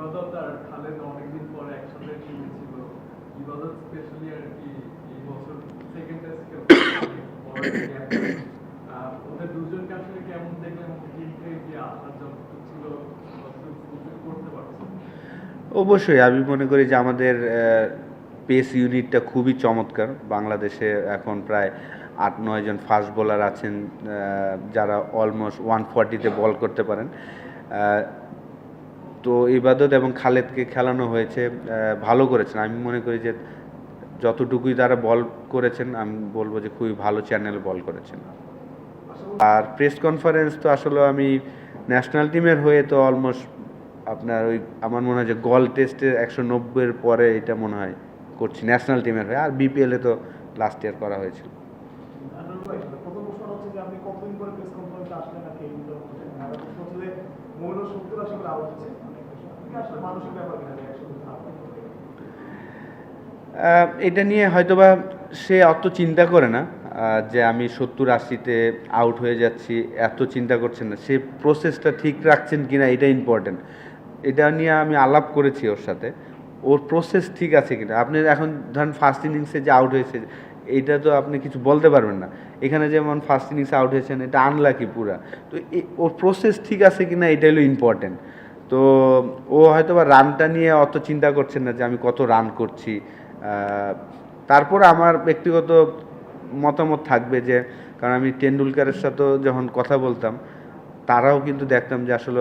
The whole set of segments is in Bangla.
ইবাদত আর খালেদ অনেকদিন পরে একসাথে খেলেছিল। ইবাদত স্পেশালি আর কি এই বছর সেকেন্ড ওদের দুজনকে আসলে কেমন দেখলেন টিম থেকে কি আসার ছিল করতে অবশ্যই, আমি মনে করি যে আমাদের পেস ইউনিটটা খুবই চমৎকার। বাংলাদেশে এখন প্রায় আট, নয় জন ফাস্ট বোলার আছেন যারা অলমোস্ট ওয়ান ফর্টিতে বল করতে পারেন। তো ইবাদত এবং খালেদকে খেলানো হয়েছে ভালো করেছেন। আমি মনে করি যে যতটুকুই তারা বল করেছেন, আমি বলব যে খুবই ভালো চ্যানেল বল করেছেন। আর প্রেস কনফারেন্স তো আসলে আমি ন্যাশনাল টিমের হয়ে তো অলমোস্ট আপনার ওই আমার মনে হয় যে গল টেস্টে একশো নব্বইয়ের পরে এটা মনে হয় করছি, ন্যাশনাল টিমের হয়ে। আর বিপিএলে তো লাস্ট ইয়ার করা হয়েছিল। হচ্ছে যে আপনি কতদিন পরে প্রেস কনফারেন্সে আসলেন হচ্ছে মৌল করে আউট হচ্ছে। আসলে মানুষের ব্যাপার কিনা এটা নিয়ে হয়তোবা সে অত চিন্তা করে না যে আমি সত্তর আশিতে আউট হয়ে যাচ্ছি, এত চিন্তা করছেন না। সে প্রসেসটা ঠিক রাখছেন কিনা এটা ইম্পর্টেন্ট এটা নিয়ে আমি আলাপ করেছি ওর সাথে। ওর প্রসেস ঠিক আছে কিনা? আপনি এখন ধরেন ফার্স্ট ইনিংসে যে আউট হয়েছে এইটা তো আপনি কিছু বলতে পারবেন না। এখানে যেমন ফার্স্ট ইনিংসে আউট হয়েছেন, এটা আনলাকি পুরা। তো ওর প্রসেস ঠিক আছে কিনা এটা হলো ইম্পর্টেন্ট তো ও হয়তো বা রানটা নিয়ে অত চিন্তা করছেন না যে আমি কত রান করছি। তারপর আমার ব্যক্তিগত মতামত থাকবে যে, কারণ আমি টেন্ডুলকারের সাথেও যখন কথা বলতাম, তারাও কিন্তু দেখতাম যে আসলে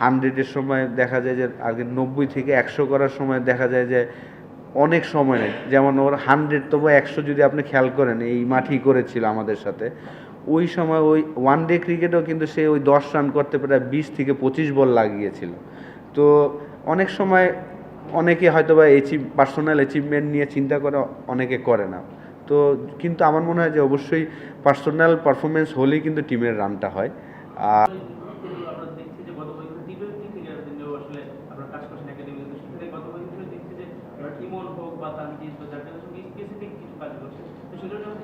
হান্ড্রেডের সময় দেখা যায় যে আগে নব্বই থেকে একশো করার সময় দেখা যায় যে অনেক সময় নেই যেমন ওর হান্ড্রেড তবু একশো যদি আপনি খেয়াল করেন, এই মাঠই করেছিল আমাদের সাথে। ওই সময় ওই ওয়ান ডে ক্রিকেটেও কিন্তু সে ওই দশ রান করতে প্রায় বিশ থেকে পঁচিশ বল লাগিয়েছিল। তো অনেক সময় অনেকে হয়তো বা এচিভ পার্সোনাল অ্যাচিভমেন্ট নিয়ে চিন্তা করে, অনেকে করে না। তো কিন্তু আমার মনে হয় যে অবশ্যই পার্সোনাল পারফরমেন্স হলেই কিন্তু টিমের রানটা হয় আর আমরা দেখছি যে গত বছর টিমের দিক থেকে দিনেও আসলে আপনারা কাজ করছেন একাডেমি কিন্তু সেখানে গত বছর দেখছি যে আমরা ইমন হোক বা তানজিদ বা যার জন্য সঙ্গে স্পেসিফিক কিছু কাজ করছে। তো সেগুলো যখন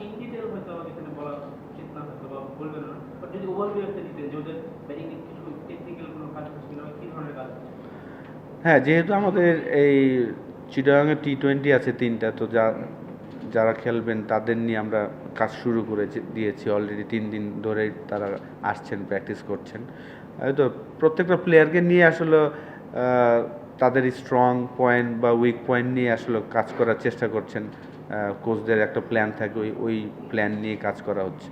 হয়তো আমাদের এখানে বলা উচিত না বা না। বাট যদি ওভারভিউ একটা যে ওদের ব্যাটিং কিছু টেকনিক্যাল কোনো কাজ ধরনের কাজ হ্যাঁ যেহেতু আমাদের এই চিটাগাংয়ে টি টোয়েন্টি আছে তিনটা, তো যা, যারা খেলবেন তাদের নিয়ে আমরা কাজ শুরু করে দিয়েছি অলরেডি তিন দিন ধরেই তারা আসছেন প্র্যাকটিস করছেন। হয়তো প্রত্যেকটা প্লেয়ারকে নিয়ে আসলে তাদের স্ট্রং পয়েন্ট বা উইক পয়েন্ট নিয়ে আসলে কাজ করার চেষ্টা করছেন কোচদের একটা প্ল্যান থাকে, ওই ওই প্ল্যান নিয়ে কাজ করা হচ্ছে।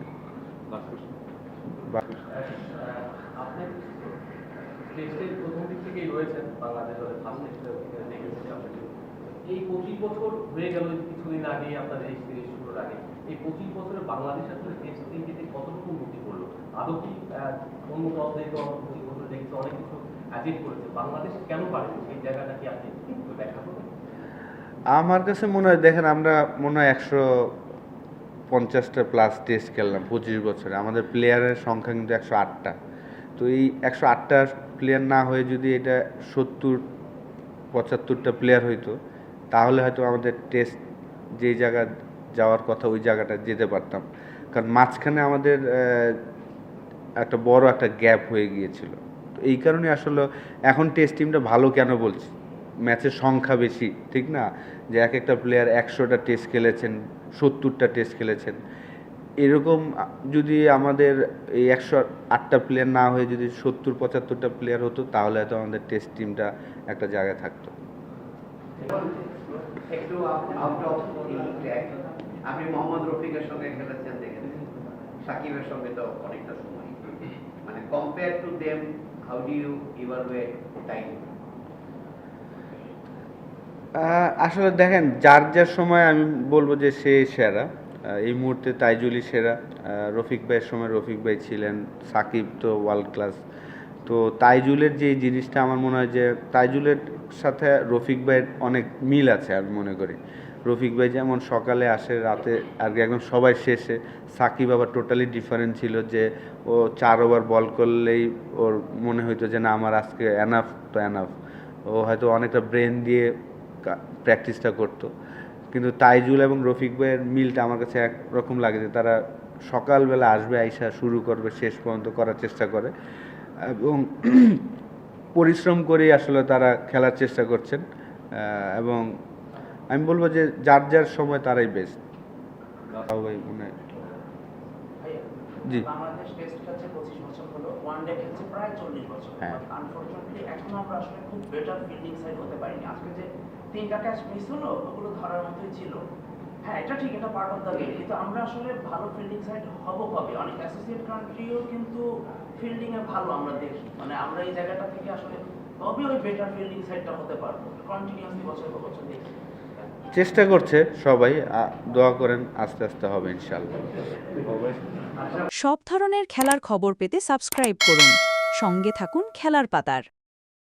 বছর অ্যাচিভ করেছে। বাংলাদেশ কেন পারেনি? সেই জায়গাটা কি আপনি ব্যাখ্যা করবেন আমার কাছে মনে হয়, দেখেন আমরা মনে হয় একশো পঞ্চাশটা প্লাস টেস্ট খেললাম পঁচিশ বছরে। আমাদের প্লেয়ারের সংখ্যা কিন্তু একশো আটটা। তো এই একশো আটটা প্লেয়ার না হয়ে যদি এটা সত্তর, পঁচাত্তরটা প্লেয়ার হইতো, তাহলে হয়তো আমাদের টেস্ট যেই জায়গা যাওয়ার কথা ওই জায়গাটা যেতে পারতাম। কারণ মাঝখানে আমাদের একটা বড় একটা গ্যাপ হয়ে গিয়েছিল। এই কারণে আসলে এখন টেস্ট টিমটা ভালো কেন বলছি? ম্যাচের সংখ্যা বেশি, ঠিক না? যে এক একটা প্লেয়ার একশোটা টেস্ট খেলেছেন, সত্তরটা টেস্ট খেলেছেন। এরকম যদি আমাদের এই একশো আটটা প্লেয়ার না হয়ে যদি সত্তর, পঁচাত্তরটা প্লেয়ার হতো, তাহলে হয়তো আমাদের টেস্ট টিমটা একটা জায়গায় থাকতো। আপনি মোহাম্মদ রফিকের সঙ্গে খেলেছেন সাকিবের সঙ্গে তো অনেকটা সময়। মানে compare to them do you evaluate time ah, আসলে দেখেন যার যার সময় আমি বলব যে সে সেরা। এই মুহূর্তে তাইজুলি সেরা। রফিক ভাইয়ের সময় রফিক ভাই ছিলেন সাকিব তো ওয়ার্ল্ড ক্লাস তো তাইজুলের যে জিনিসটা আমার মনে হয় যে তাইজুলের সাথে রফিক ভাইয়ের অনেক মিল আছে আমি মনে করি। রফিক ভাই যেমন সকালে আসে, রাতে আর একদম সবাই শেষে। সাকিব আবার টোটালি ডিফারেন্ট ছিল যে ও চার ওভার বল করলেই ওর মনে হইতো যে না, আমার আজকে এনাফ তো এনাফ ও হয়তো অনেকটা ব্রেন দিয়ে প্র্যাকটিসটা করতো। কিন্তু তাইজুল এবং রফিক ভাইয়ের মিলটা আমার কাছে একরকম লাগে যে তারা সকালবেলা আসবে, আইসা শুরু করবে, শেষ পর্যন্ত করার চেষ্টা করে। এবং পরিশ্রম করেই আসলে তারা খেলার চেষ্টা করছেন। এবং আমি বলব যে যার যার সময় তারাই বেস্ট মনে জি। বাংলাদেশ টেস্ট খেলছে পঁচিশ বছর হলো ওয়ান খেলছে প্রায় চল্লিশ বছর। হ্যাঁ। এখনও আমরা আসলে খুব বেটার ফিল্ডিং সাইড হতে পারিনি। আজকে যে তিনটা ক্যাচ মিস হলো ওগুলো ধরার মতোই ছিল। হ্যাঁ এটা ঠিক এটা পার্ট অফ দ্য গেম কিন্তু আমরা আসলে ভালো ফিল্ডিং সাইড হব কবে? অনেক অ্যাসোসিয়েট কান্ট্রিও কিন্তু ফিল্ডিং এ ভালো আমরা দেখি। মানে আমরা এই জায়গাটা থেকে আসলে কবে ওই বেটার ফিল্ডিং সাইডটা হতে পারব। কন্টিনিউয়াসলি বছর বছর দেখি। চেষ্টা করছে সবাই দোয়া করেন আস্তে আস্তে হবে ইনশাল্লাহ সব ধরনের খেলার খবর পেতে সাবস্ক্রাইব করুন। সঙ্গে থাকুন খেলার পাতার।